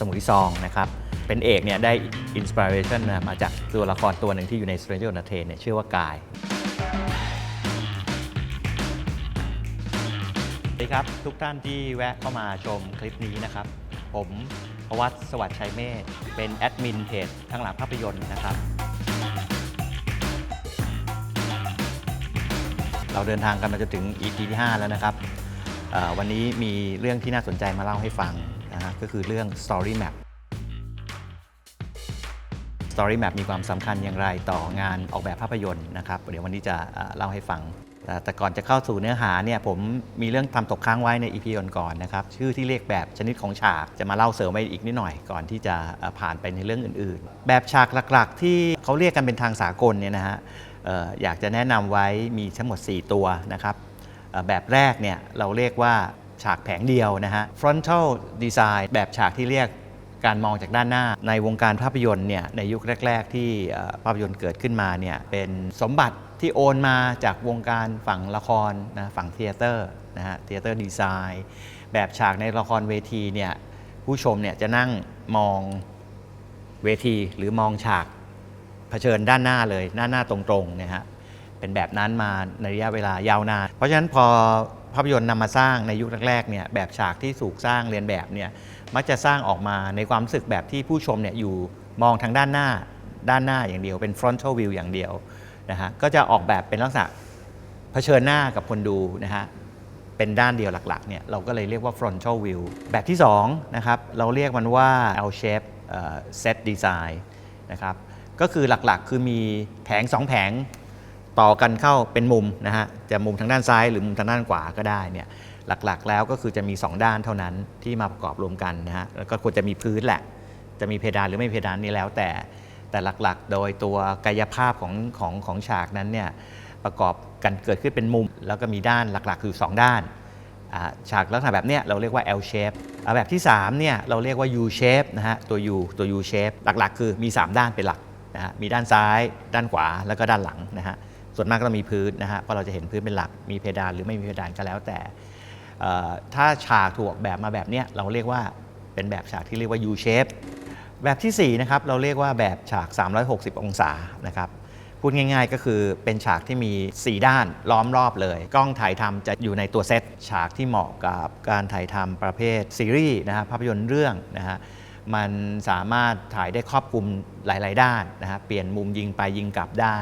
สมุยซองนะครับ เป็นเอกเนี่ยได้อินสปิเรชันมาจากตัวละครตัวหนึ่งที่อยู่ใน Stranger on a Train เนี่ยชื่อว่ากายสวัสดีครับ ทุกท่านที่แวะเข้ามาชมคลิปนี้นะครับ ผมพวัตสวัสดิ์ชัยเมธเป็นแอดมินเพจทั้งหลังภาพยนตร์นะครับ เราเดินทางกันมาจนถึง EP ที่ 5 แล้วนะครับ วันนี้มีเรื่องที่น่าสนใจมาเล่าให้ฟัง นะฮะก็คือเรื่อง Story Map Story Map มีความสำคัญอย่างไรต่องานออกแบบภาพยนตร์นะครับเดี๋ยววันนี้จะเอ่อเล่าให้ฟังแต่แต่ก่อนจะเข้าสู่เนื้อหาเนี่ยผมมีเรื่องทำตกค้างไว้ใน EP ก่อนๆนะครับชื่อที่เรียกแบบชนิดของฉากจะมาเล่าเสริมไปอีกนิดหน่อยก่อนที่จะเอ่อผ่านไปในเรื่องอื่น ๆ แบบฉากหลักๆ ที่เขาเรียกกันเป็นทางสากลเนี่ยนะฮะเอ่ออยากจะแนะนำไว้มีทั้งหมด 4 ตัวนะครับเอ่อแบบแรกเนี่ยเราเรียกว่า ฉากแผงเดียวนะฮะ frontal design แบบฉากที่เรียกการมองจากด้านหน้า ในวงการภาพยนตร์เนี่ยในยุคแรก ๆ ที่ภาพยนตร์เกิดขึ้นมาเนี่ยเป็นสมบัติที่โอนมาจากวงการฝั่งละครนะฝั่งเทเตอร์นะฮะเทเตอร์ดีไซน์แบบฉากในละครเวทีเนี่ยผู้ชมเนี่ยจะนั่งมองเวทีหรือมองฉากเผชิญด้านหน้าเลยหน้าหน้าตรงๆนะฮะเป็นแบบนั้นมาในระยะเวลายาวนาน เพราะฉะนั้นพอ ภาพยนตร์นำมาสร้างในยุคแรกๆเนี่ยแบบฉากที่ถูกสร้างเรียนแบบเนี่ยมักจะสร้างออกมาในความรู้สึกแบบที่ผู้ชมเนี่ยอยู่มองทางด้านหน้าด้านหน้าอย่างเดียว เป็น frontal view อย่างเดียวนะฮะก็จะออกแบบเป็นลักษณะเผชิญหน้ากับคนดูนะฮะเป็นด้านเดียวหลักๆเนี่ยเราก็เลยเรียกว่า frontal view แบบที่2นะครับเราเรียกมันว่า L shape set design นะครับก็คือหลักๆ คือมีแผง 2 แผง ต่อกันเข้าเป็นมุมนะฮะจะมุมทางด้านซ้ายหรือมุมทางด้านขวาก็ได้เนี่ยหลักๆแล้วก็คือจะมี 2 ด้านเท่านั้นที่มาประกอบรวมกันนะฮะแล้วก็ควรจะมีพื้นแหละ จะมีเพดานหรือไม่เพดานนี่แล้วแต่ แต่หลักๆ โดยตัวกายภาพของของของฉากนั้นเนี่ยประกอบกันเกิดขึ้นเป็นมุม แล้วก็มีด้านหลักๆ คือ 2 ด้านฉากลักษณะแบบเนี้ยเราเรียกว่า L shape แบบที่3เนี่ยเราเรียกว่า U shape นะฮะตัว U ตัว U shape หลักๆ คือมี 3 ด้านเป็นหลักนะฮะมีด้านซ้าย ด้านขวาแล้วก็ด้านหลังนะฮะ ส่วนมากก็ต้องมีพื้นนะฮะเพราะเราจะเห็นพื้นเป็นหลักมีเพดานหรือไม่มีเพดานก็แล้วแต่ถ้าฉากถูกออกแบบมาแบบเนี้ยเราเรียกว่าเป็นแบบฉากที่เรียกว่า U shape แบบที่4นะครับเราเรียกว่าแบบฉาก 360 องศานะครับพูดง่ายๆก็คือเป็นฉากที่มี 4 ด้านล้อมรอบเลย กล้องถ่ายทำจะอยู่ในตัวเซตฉากที่เหมาะกับการถ่ายทำประเภทซีรีส์นะฮะภาพยนตร์เรื่องนะฮะมันสามารถถ่ายได้ครอบคลุมหลาย ๆ ด้านนะฮะเปลี่ยนมุมยิงไปยิงกลับได้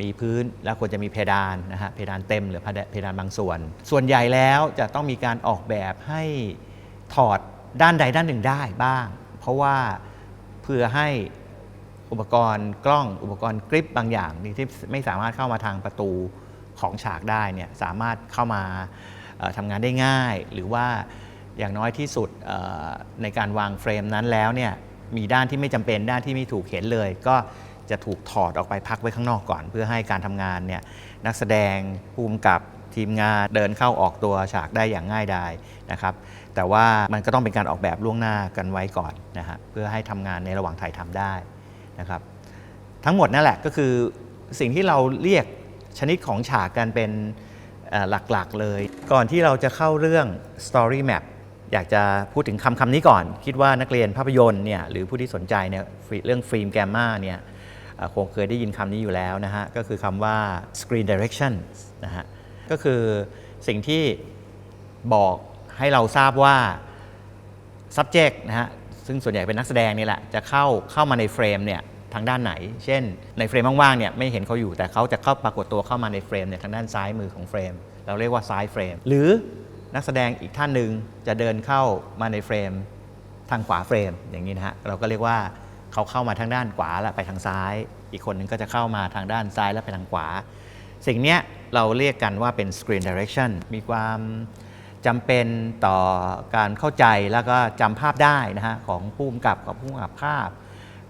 มีพื้นแล้วควรจะมีเพดานนะฮะเพดานเต็มหรือเพดานบางส่วน ส่วนใหญ่แล้วจะต้องมีการออกแบบให้ถอดด้านใดด้านหนึ่งได้บ้าง เพราะว่าเพื่อให้อุปกรณ์กล้องอุปกรณ์กริปบางอย่างที่ไม่สามารถเข้ามาทางประตูของฉากได้เนี่ยสามารถเข้ามาทำงานได้ง่าย หรือว่าอย่างน้อยที่สุดในการวางเฟรมนั้นแล้วเนี่ยมีด้านที่ไม่จำเป็นด้านที่ไม่ถูกเห็นเลย ก็ จะถูกถอดออกไปพักไว้ข้างนอกก่อน เพื่อให้การทำงานเนี่ยนักแสดงภูมิกับทีมงานเดินเข้าออกตัวฉากได้อย่างง่ายดายนะครับ แต่ว่ามันก็ต้องเป็นการออกแบบล่วงหน้ากันไว้ก่อนนะฮะเพื่อให้ทำงานในระหว่างถ่ายทำได้นะครับ ทั้งหมดนั่นแหละก็คือสิ่งที่เราเรียกชนิดของฉากกันเป็นหลักๆเลย ก่อนที่เราจะเข้าเรื่อง story map อยากจะพูดถึงคำคำนี้ก่อน คิดว่านักเรียนภาพยนตร์เนี่ยหรือผู้ที่สนใจเนี่ยเรื่องฟิล์มแกมมาเนี่ย คงเคยได้ยินคำนี้อยู่แล้วนะฮะ ก็คือคำว่า screen direction นะฮะ ก็คือสิ่งที่บอกให้เราทราบว่า subject นะฮะ ซึ่งส่วนใหญ่เป็นนักแสดงนี่แหละ จะเข้าเข้ามาในเฟรมเนี่ยทางด้านไหน เช่น ในเฟรมว่างๆเนี่ยไม่เห็นเขาอยู่แต่เขาจะเข้าปรากฏตัวเข้ามาในเฟรมเนี่ยทางด้านซ้ายมือของเฟรม เราเรียกว่าซ้ายเฟรม หรือนักแสดงอีกท่านหนึ่งจะเดินเข้ามาในเฟรม ทางขวาเฟรมอย่างนี้นะฮะเราก็เรียกว่า เขาเข้ามาทางด้านขวาแล้วไปทางซ้าย อีกคนนึงก็จะเข้ามาทางด้านซ้ายแล้วไปทางขวา สิ่งนี้เราเรียกกันว่าเป็น screen direction มีความจำเป็นต่อการเข้าใจแล้วก็จำภาพได้นะฮะของผู้กำกับกับผู้กำกับภาพ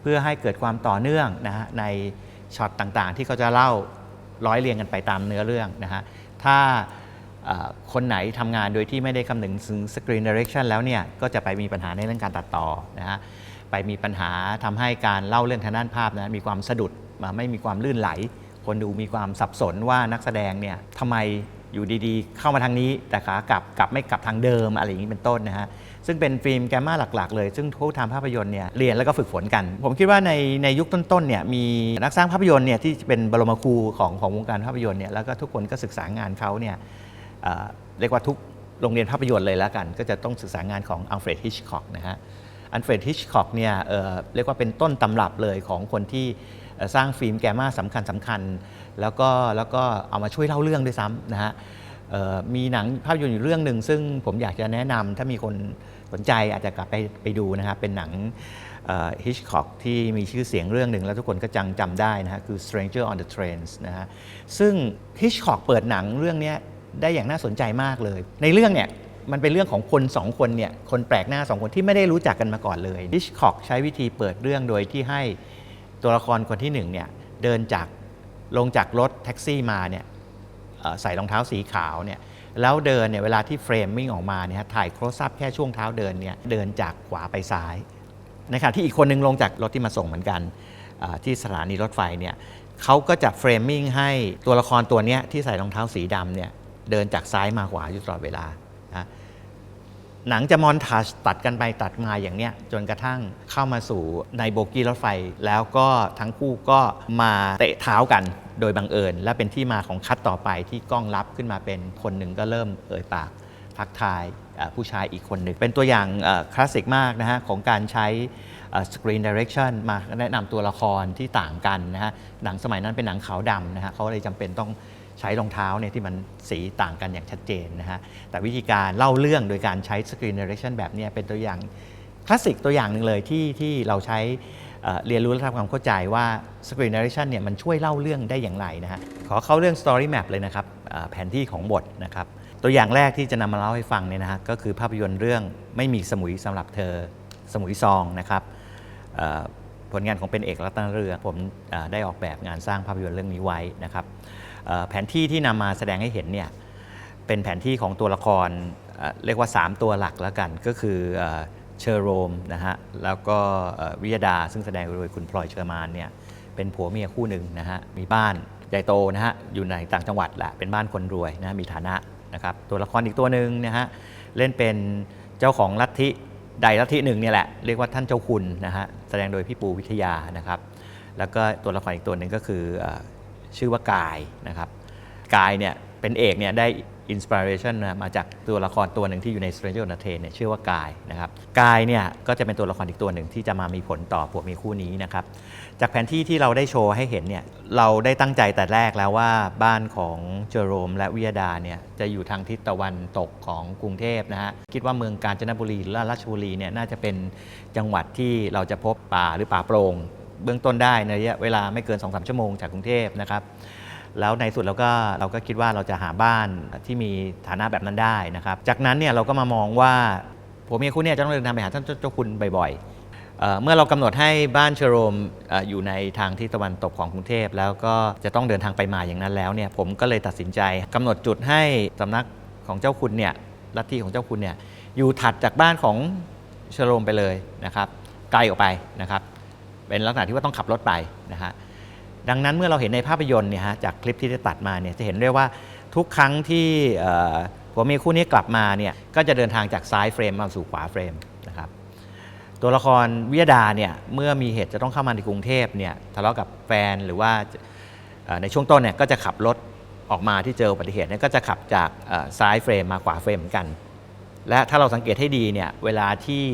เพื่อให้เกิดความต่อเนื่องนะฮะในช็อตต่างๆ ที่เขาจะเล่าร้อยเรียงกันไปตามเนื้อเรื่องนะฮะถ้าคนไหนทำงานโดยที่ไม่ได้คำนึงถึง screen direction แล้วเนี่ยก็จะไปมีปัญหาในเรื่องการตัดต่อนะฮะ ไปมีปัญหาทำให้การเล่าเรื่องทางด้านภาพนะมีความสะดุดมาไม่มีความลื่นไหล คนดูมีความสับสนว่านักแสดงเนี่ยทำไมอยู่ดีๆ เข้ามาทางนี้ แต่ขากลับกลับไม่กลับทางเดิมอะไรอย่างนี้เป็นต้นนะฮะซึ่งเป็นฟิล์มแกมมาหลักๆ เลย ซึ่งผู้ทำภาพยนตร์เนี่ยเรียนแล้วก็ฝึกฝนกัน ผมคิดว่าในในยุคต้นๆเนี่ยมีนักสร้างภาพยนตร์เนี่ยที่เป็นบรมครูของของวงการภาพยนตร์เนี่ยแล้วก็ทุกคนก็ศึกษางานเขาเนี่ยเอ่อเรียกว่าทุกโรงเรียนภาพยนตร์เลยแล้วกัน ก็จะต้องศึกษางานของอัลเฟรดฮิชคอกนะฮะ อัลเฟรดฮิชคอกเนี่ยเเรียกว่าเป็นต้นตำรับเลยของคนที่สร้างฟิล์มแกมาสำคัญสำคัญ แล้วก็แล้วก็เอามาช่วยเล่าเรื่องด้วยซ้ำนะฮะมีหนังภาพยนตร์อยู่เรื่องหนึ่งซึ่งผมอยากจะแนะนำถ้ามีคนสนใจอาจจะกลับไปไปดูนะครับเป็นหนังฮิชคอกที่มีชื่อเสียงเรื่องหนึ่งแล้วทุกคนก็จังจำได้นะฮะคือ Stranger on the Trains นะฮะซึ่งฮิชคอกเปิดหนังเรื่องนี้ได้อย่างน่าสนใจมากเลย ในเรื่องเนี่ย มันเป็นเรื่องของคนสองคนเนี่ยคนแปลกหน้าสองคนที่ไม่ได้รู้จักกันมาก่อนเลยฮิชคอกใช้วิธีเปิดเรื่องโดยที่ให้ตัวละครคนที่หนึ่งเนี่ยเดินจากลงจากรถแท็กซี่มาเนี่ยใส่รองเท้าสีขาวเนี่ยแล้วเดินเนี่ยเวลาที่เฟรมมิ่งออกมาเนี่ยถ่ายโครซับแค่ช่วงเท้าเดินเนี่ยเดินจากขวาไปซ้ายในขณะที่อีกคนนึงลงจากรถที่มาส่งเหมือนกันที่สถานีรถไฟเนี่ยเขาก็จะเฟรมมิ่งให้ตัวละครตัวเนี้ยที่ใส่รองเท้าสีดำเนี่ยเดินจากซ้ายมาขวาอยู่ตลอดเวลา หนังจะมอนทาจตัดกันไปตัดมาอย่างเนี้ยจนกระทั่งเข้ามาสู่ในโบกี้รถไฟ แล้วก็ทั้งคู่ก็มาเตะเท้ากันโดยบังเอิญ และเป็นที่มาของคัดต่อไปที่กล้องรับขึ้นมาเป็นคนหนึ่งก็เริ่มเอ่ยปากทักทายผู้ชายอีกคนหนึ่ง เป็นตัวอย่างคลาสสิกมากนะฮะของการใช้สกรีนดิเรกชันมาแนะนำตัวละครที่ต่างกันนะฮะหนังสมัยนั้นเป็นหนังขาวดำนะฮะเขาเลยจำเป็นต้อง ใช้รองเท้าเนี่ยที่มันสีต่างกันอย่างชัดเจนนะฮะ แต่วิธีการเล่าเรื่องโดยการใช้สกรีนดิเรกชันแบบนี้เป็นตัวอย่างคลาสสิกตัวอย่างหนึ่งเลยที่ที่เราใช้เรียนรู้และทำความเข้าใจว่า Screen Narration เนี่ยมันช่วยเล่าเรื่องได้อย่างไรนะฮะ ขอเข้าเรื่อง Story Map เลยนะครับแผนที่ของบทนะครับ ตัวอย่างแรกที่จะนำมาเล่าให้ฟังเนี่ยนะฮะก็คือภาพยนตร์เรื่องไม่มีสมุยสำหรับเธอสมุยซองนะครับผลงานของเป็นเอกรัตนเรือผมได้ออกแบบงานสร้างภาพยนตร์เรื่องนี้ไว้นะครับ แผนที่ที่นำมาแสดงให้เห็นเนี่ยเป็นแผนที่ของตัวละครเรียกว่า 3 ตัวหลักแล้วกันก็คือเชอร์โรมนะฮะแล้วก็วิยดาซึ่งแสดงโดยคุณพลอยเชอร์มานเนี่ยเป็นผัวเมียคู่หนึ่งนะฮะมีบ้านใหญ่โตนะฮะอยู่ในต่างจังหวัดแหละเป็นบ้านคนรวยนะมีฐานะนะครับตัวละครอีกตัวหนึ่งนะฮะเล่นเป็นเจ้าของลัทธิใดลัทธิหนึ่งเนี่ยแหละเรียกว่าท่านเจ้าคุณนะฮะแสดงโดยพี่ปูวิทยานะครับแล้วก็ตัวละครอีกตัวหนึ่งก็คืออ ชื่อว่ากายนะครับกายเนี่ยเป็นเอกเนี่ยได้อินสปิเรชันมาจากตัวละครตัวหนึ่งที่อยู่ใน Stranger on the Train เนี่ยชื่อว่ากายนะครับกายเนี่ยก็จะเป็นตัวละครอีกตัวหนึ่งที่จะมามีผลต่อผัวเมียคู่นี้นะครับจากแผนที่ที่เราได้โชว์ให้เห็นเนี่ยเราได้ตั้งใจแต่แรกแล้วว่าบ้านของเจอโรมและวิยดาเนี่ยจะอยู่ทางทิศตะวันตกของกรุงเทพนะฮะคิดว่าเมืองกาญจนบุรีและราชบุรีเนี่ยน่าจะเป็นจังหวัดที่เราจะพบป่าหรือป่าโปร่ง เบื้องต้นได้ในระยะเวลาไม่เกิน 2-3 ชั่วโมงจากกรุงเทพนะครับแล้วในสุดเราก็เราก็คิดว่าเราจะหาบ้านที่มีฐานะแบบนั้นได้นะครับ จากนั้นเนี่ยเราก็มามองว่าผัวเมียคู่เนี่ยจะต้องเดินทางไปหาท่านเจ้าคุณบ่อยๆเเมื่อเรากำหนดให้บ้านเชโรมออยู่ในทางที่ตะวันตกของกรุงเทพ แล้วก็จะต้องเดินทางไปมาอย่างนั้นแล้วเนี่ยผมก็เลยตัดสินใจกำหนดจุดให้สำนักของเจ้าคุณเนี่ยลัทธิของเจ้าคุณเนี่ยอยู่ถัดจากบ้านของเชโรมไปเลยนะครับไกลออกไปนะครับ เป็นลักษณะที่ว่าต้องขับรถไปนะฮะดังนั้นเมื่อเราเห็นในภาพยนตร์เนี่ยฮะจากคลิปที่ได้ตัดมาเนี่ยจะเห็นได้ว่าทุกครั้งที่ผัวเมียคู่นี้กลับมาเนี่ยก็จะเดินทางจากซ้ายเฟรมมาสู่ขวาเฟรมนะครับตัวละครวิยดาเนี่ยเมื่อมีเหตุจะต้องเข้ามาในกรุงเทพเนี่ยทะเลาะกับแฟนหรือว่าในช่วงต้นเนี่ยก็จะขับรถออกมาที่เจออุบัติเหตุเนี่ยก็จะขับจากซ้ายเฟรมมาขวาเฟรมเหมือนกัน และถ้าเราสังเกตให้ดีเนี่ยเวลาที่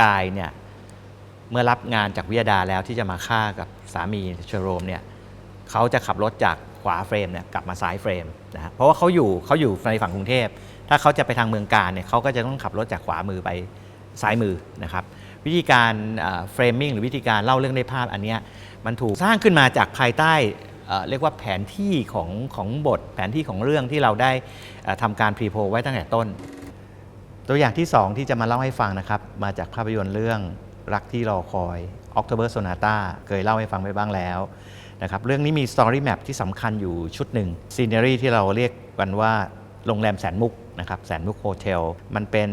กายเนี่ย เมื่อรับงานจากวิยดาแล้วที่จะมาฆ่ากับสามีเชอโรมเนี่ยเขาจะขับรถจากขวาเฟรมเนี่ยกลับมาซ้ายเฟรมนะฮะเพราะว่าเขาอยู่เขาอยู่ในฝั่งกรุงเทพ ถ้าเขาจะไปทางเมืองการเนี่ยเขาก็จะต้องขับรถจากขวามือไปซ้ายมือนะครับวิธีการเฟรมมิ่งหรือวิธีการเล่าเรื่องในภาพอันเนี้ยมันถูกสร้างขึ้นมาจากภายใต้เรียกว่าแผนที่ของของบทแผนที่ของเรื่องที่เราได้เอ่อทำการพรีโพไว้ตั้งแต่ต้น ตัวอย่างที่ 2 ที่จะมาเล่าให้ฟังนะครับ มาจากภาพยนตร์เรื่อง รักที่รอคอย October Sonata เคยเล่าให้ฟังไปบ้างแล้วนะครับเรื่องนี้มี Story Map ที่สำคัญอยู่ชุดหนึ่งซีเน r รีที่เราเรียกกันว่าโรงแรมแสนมุกนะครับแสนมุกโฮเทลมันเป็น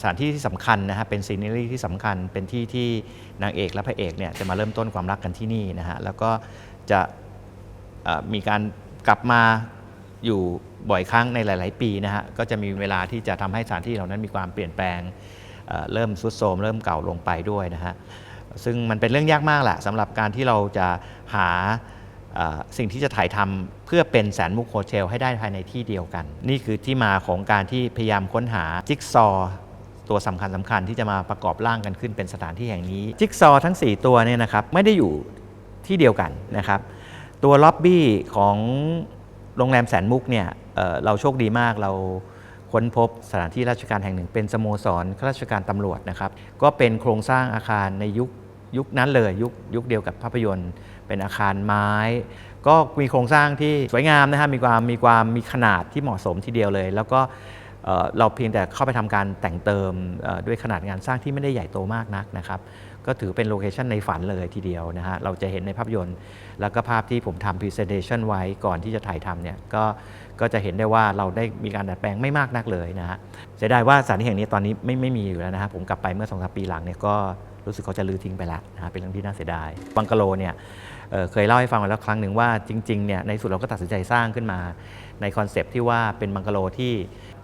สถานที่ที่สำคัญนะฮะเป็นซีเน r รีที่สำคัญเป็นที่ที่นางเอกและพระเอกเนี่ยจะมาเริ่มต้นความรักกันที่นี่นะฮะแล้วก็จะมีการกลับมาอยู่บ่อยครั้งในหลาย ๆ ปีนะฮะก็จะมีเวลาที่จะทำให้สถานที่เหล่านั้นมีความเปลี่ยนแปลง เริ่มสุดโทมเริ่มเก่าลงไปด้วยนะฮะซึ่งมันเป็นเรื่องยากมากแหละสำหรับการที่เราจะหาสิ่งที่จะถ่ายทำเพื่อเป็นแสนมุกโฮเทลให้ได้ภายในที่เดียวกัน นี่คือที่มาของการที่พยายามค้นหาจิ๊กซอตัวสำคัญสำคัญที่จะมาประกอบร่างกันขึ้นเป็นสถานที่แห่งนี้จิ๊กซอทั้ง 4 ตัวเนี่ยนะครับไม่ได้อยู่ที่เดียวกันนะครับ ตัวล็อบบี้ของโรงแรมแสนมุกเนี่ยเเราโชคดีมากเรา ค้นพบสถานที่ราชการแห่งหนึ่ง เป็นสโมสรข้าราชการตำรวจนะครับ ก็เป็นโครงสร้างอาคารในยุคยุคนั้นเลยยุคยุคเดียวกับภาพยนตร์ เป็นอาคารไม้ ก็มีโครงสร้างที่สวยงามนะฮะมีความมีความมีขนาดที่เหมาะสมทีเดียวเลย แล้วก็ เราเพียงแต่เข้าไปทำการแต่งเติมด้วยขนาดงานสร้างที่ไม่ได้ใหญ่โตมากนักนะครับ ก็ถือเป็นโลเคชันในฝันเลยทีเดียวนะฮะ เราจะเห็นในภาพยนตร์ แล้วก็ภาพที่ผมทำ presentation ไว้ก่อนที่จะถ่ายทำเนี่ยก็ก็จะเห็นได้ว่าเราได้มีการดัดแปลงไม่มากนักเลยนะฮะเสียดายว่าสถานที่แห่งนี้ตอนนี้ไม่ไม่มีอยู่แล้วนะฮะผมกลับไปเมื่อสองสามปีหลังเนี่ยก็รู้สึกเขาจะลือทิ้งไปแล้วนะฮะเป็นเรื่องที่น่าเสียดาย บังกะโลเนี่ยเเคยเล่าให้ฟังมาแล้วครั้งหนึ่งว่าจริงๆเนี่ยในสุดเราก็ตัดสินใจสร้างขึ้นมา ในคอนเซปที่ว่าเป็นบังกะโลที่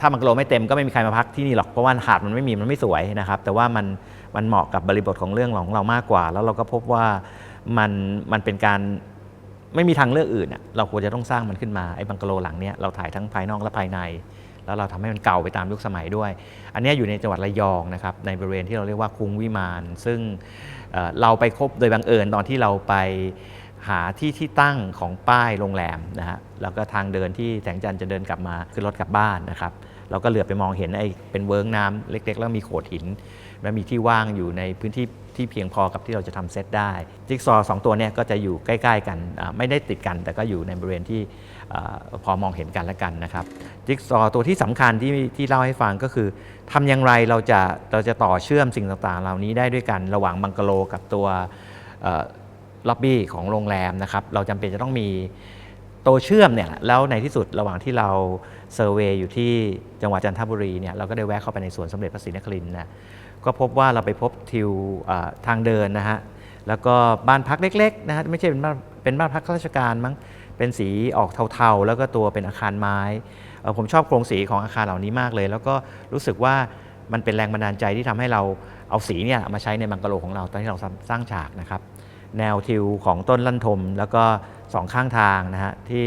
ถ้าบังกะโลไม่เต็มก็ไม่มีใครมาพักที่นี่หรอกเพราะว่าหาดมันไม่มีมันไม่สวยนะครับ แต่ว่ามันมันเหมาะกับบริบทของเรื่องของเรามากกว่า แล้วเราก็พบว่ามันมันเป็นการไม่มีทางเลือกอื่น เราควรจะต้องสร้างมันขึ้นมาไอ้บังกะโลหลังเนี้ยเราถ่ายทั้งภายนอกและภายใน แล้วเราทำให้มันเก่าไปตามยุคสมัยด้วย อันนี้อยู่ในจังหวัดระยองนะครับในบริเวณที่เราเรียกว่าคุ้งวิมาน ซึ่งเเราไปพบโดยบังเอิญตอนที่เราไปหาที่ที่ตั้งของป้ายโรงแรมนะฮะแล้วก็ทางเดินที่แสงจันทร์จะเดินกลับมาขึ้นรถกลับบ้านนะครับ เราก็เหลือไปมองเห็นไอ้เป็นเวิร์กน้ำเล็ก ๆ แล้วมีโขดหิน และมีที่ว่างอยู่ในพื้นที่ที่เพียงพอกับที่เราจะทำเซตได้จิ๊กซอว์สองตัวเนี่ยก็จะอยู่ใกล้ ๆ กันไม่ได้ติดกัน แต่ก็อยู่ในบริเวณที่อพอมองเห็นกันและกันนะครับจิ๊กซอว์ตัวที่สำคัญที่ที่เล่าให้ฟังก็คือทำอย่างไรเราจะเราจะต่อเชื่อมสิ่งต่างๆ เหล่านี้ได้ด้วยกันระหว่างบังกะโลกับตัวล็อบบี้ของโรงแรมนะครับเราจำเป็นจะต้องมีตัวเชื่อมเนี่ยแล้วในที่สุดระหว่างที่เรา เซอร์เวยอยู่ที่จังหวัดจันทบุรีเนี่ยเราก็ได้แวะเข้าไปในสวนสมเด็จพระศรีนครินทร์นะก็พบว่าเราไปพบทิวทางเดินนะฮะแล้วก็บ้านพักเล็กๆนะฮะไม่ใช่เป็นบ้านเป็นบ้านพักข้าราชการมั้งเป็นสีออกเทาๆ แล้วก็ตัวเป็นอาคารไม้ผมชอบโครงสีของอาคารเหล่านี้มากเลย แล้วก็รู้สึกว่ามันเป็นแรงบันดาลใจที่ทำให้เราเอาสีเนี่ยมาใช้ในบังกะโลของเราตอนที่เราสร้างฉากนะครับ แนวทิวของต้นลั่นทม แล้วก็สองข้างทางนะฮะที่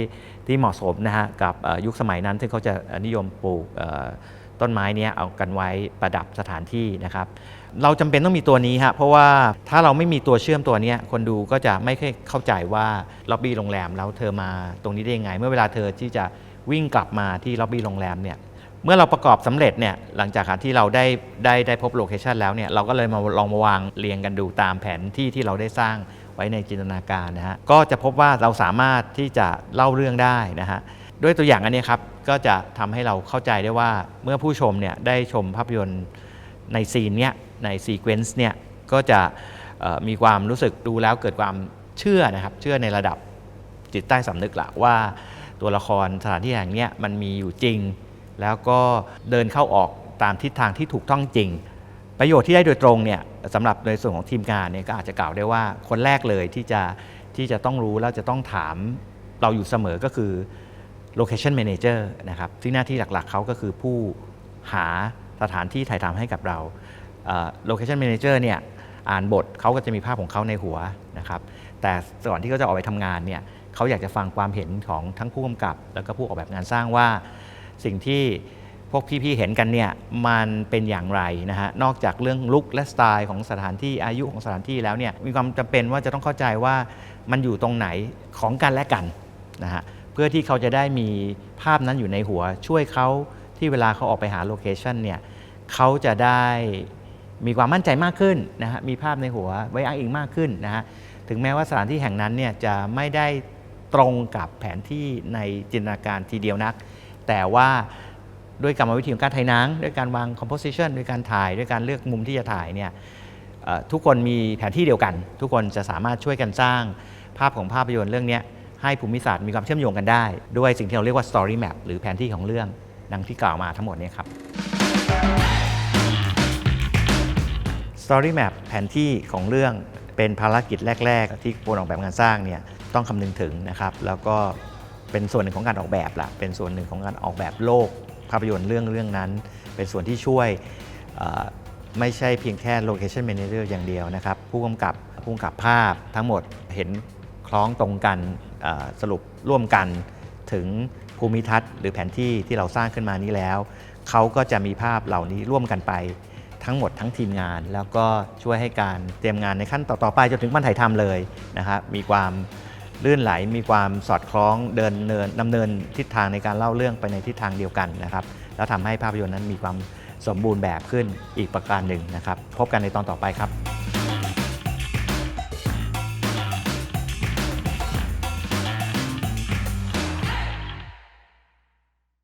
ที่เหมาะสมนะฮะกับยุคสมัยนั้นที่เขาจะนิยมปลูกต้นไม้นี้เอากันไว้ประดับสถานที่นะครับ เราจำเป็นต้องมีตัวนี้ฮะเพราะว่าถ้าเราไม่มีตัวเชื่อมตัวนี้คนดูก็จะไม่ค่อยเข้าใจว่าล็อบบี้โรงแรมแล้วเธอมาตรงนี้ได้ยังไง เมื่อเวลาเธอที่จะวิ่งกลับมาที่ล็อบบี้โรงแรมเนี่ยเมื่อเราประกอบสำเร็จเนี่ยหลังจากที่เราได้ได้ได้พบโลเคชันแล้วเนี่ยเราก็เลยมาลองมาวางเรียงกันดูตามแผนที่ที่เราได้สร้าง ไว้ในจินตนาการนะฮะก็จะพบว่าเราสามารถที่จะเล่าเรื่องได้นะฮะด้วยตัวอย่างอันนี้ครับก็จะทำให้เราเข้าใจได้ว่าเมื่อผู้ชมเนี่ยได้ชมภาพยนตร์ในซีนเนี้ยในซีเควนซ์เนี่ยก็จะมีความรู้สึกดูแล้วเกิดความเชื่อนะครับ เชื่อในระดับจิตใต้สำนึกละว่าตัวละครสถานที่แห่งเนี้ยมันมีอยู่จริง แล้วก็เดินเข้าออกตามทิศทางที่ถูกต้องจริง ประโยชน์ที่ได้โดยตรงเนี่ยสำหรับในส่วนของทีมงานเนี่ยก็อาจจะกล่าวได้ว่าคนแรกเลยที่จะที่จะต้องรู้แล้วจะต้องถามเราอยู่เสมอก็คือ location manager นะครับซึ่หน้าที่หลักๆเขาก็คือผู้หาสถานที่ถ่ายทำให้กับเรา location manager เนี่ยอ่านบทเขาก็จะมีภาพของเขาในหัวนะครับแต่ก่อนที่เขาจะออกไปทำงานเนี่ยเขาอยากจะฟังความเห็นของทั้งผู้กำกับ แล้วก็ผู้ออกแบบงานสร้างว่าสิ่งที่ พวกพี่ๆเห็นกันเนี่ยมันเป็นอย่างไรนะฮะนอกจากเรื่องลุคและสไตล์ของสถานที่อายุของสถานที่แล้วเนี่ยมีความจำเป็นว่าจะต้องเข้าใจว่ามันอยู่ตรงไหนของกันและกันนะฮะเพื่อที่เขาจะได้มีภาพนั้นอยู่ในหัวช่วยเขาที่เวลาเขาออกไปหาโลเคชันเนี่ยเขาจะได้มีความมั่นใจมากขึ้นนะฮะมีภาพในหัวไว้อ้างอิงมากขึ้นนะฮะถึงแม้ว่าสถานที่แห่งนั้นเนี่ยจะไม่ได้ตรงกับแผนที่ในจินตนาการทีเดียวนัก แต่ว่า ด้วยกรรมวิธีของการถ่ายหนัง ด้วยการวาง composition ด้วยการถ่ายด้วยการเลือกมุมที่จะถ่ายเนี่ยทุกคนมีแผนที่เดียวกัน ทุกคนจะสามารถช่วยกันสร้างภาพของภาพยนตร์เรื่องนี้ให้ภูมิศาสตร์มีความเชื่อมโยงกันได้ ด้วยสิ่งที่เราเรียกว่า story map หรือแผนที่ของเรื่องดังที่กล่าวมาทั้งหมดนี้ครับ Story Map แผนที่ของเรื่องเป็นภารกิจแรก ๆ ที่ผู้ออกแบบงานสร้างเนี่ยต้องคำนึงถึงนะครับ แล้วก็เป็นส่วนหนึ่งของการออกแบบละเป็นส่วนหนึ่งของการออกแบบโลก ภาพยนตร์เรื่องเรื่องนั้น เป็นส่วนที่ช่วยไม่ใช่เพียงแค่ location manager อย่างเดียวนะครับ ผู้กำกับผู้กำกับภาพทั้งหมดเห็นคล้องตรงกันสรุปร่วมกันถึงภูมิทัศน์หรือแผนที่ที่เราสร้างขึ้นมานี้แล้ว เขาก็จะมีภาพเหล่านี้ร่วมกันไปทั้งหมดทั้งทีมงาน แล้วก็ช่วยให้การเตรียมงานในขั้นต่อๆไปจนถึงวันถ่ายทำเลยนะครับมีความ ลื่นไหลมีความสอดคล้องเดินเนินดำเนินทิศทางในการเล่าเรื่องไปในทิศทางเดียวกันนะครับ แล้วทำให้ภาพยนตร์นั้นมีความสมบูรณ์แบบขึ้นอีกประการหนึ่งนะครับ พบกันในตอนต่อไปครับ